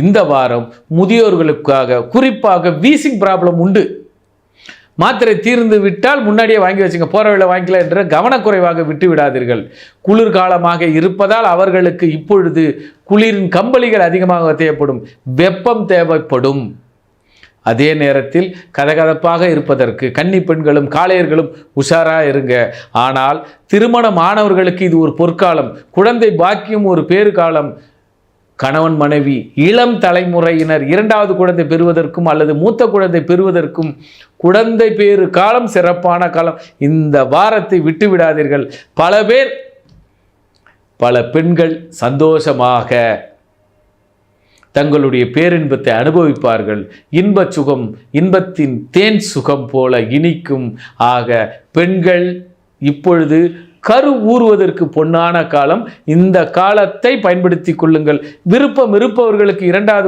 இந்த வாரம் முதியோர்களுக்காக குறிப்பாக வீசிங் ப்ராப்ளம் உண்டு. மாத்திரை தீர்ந்து விட்டால் முன்னாடியே வாங்கி வச்சுங்க போற வேலை வாங்கிக்கலாம் என்ற கவனக்குறைவாக விட்டு விடாதீர்கள். குளிர்காலமாக இருப்பதால் அவர்களுக்கு இப்பொழுது குளிரின் கம்பளிகள் அதிகமாக தேவைப்படும் வெப்பம் தேவைப்படும். அதே நேரத்தில் கதகதப்பாக இருப்பதற்கு கன்னி பெண்களும் காளையர்களும் உஷாராக இருங்க. ஆனால் திருமணம் ஆனவர்களுக்கு இது ஒரு பொற்காலம் குழந்தை பாக்கியம் ஒரு பேறு காலம் கணவன் மனைவி இளம் தலைமுறையினர் இரண்டாவது குழந்தை பெறுவதற்கும் அல்லது மூத்த குழந்தை பெறுவதற்கும் குழந்தை பேறு காலம் சிறப்பான காலம். இந்த வாரத்தை விட்டு விடாதீர்கள். பல பேர் பல பெண்கள் சந்தோஷமாக தங்களுடைய பேரின்பத்தை அனுபவிப்பார்கள். இன்பச் சுகம் இன்பத்தின் தேன் சுகம் போல இனிக்கும். ஆக பெண்கள் இப்பொழுது கரு ஊறுவதற்கு பொன்னான காலம். இந்த காலத்தை பயன்படுத்தி கொள்ளுங்கள். விருப்பம் இருப்பவர்களுக்கு இரண்டாவது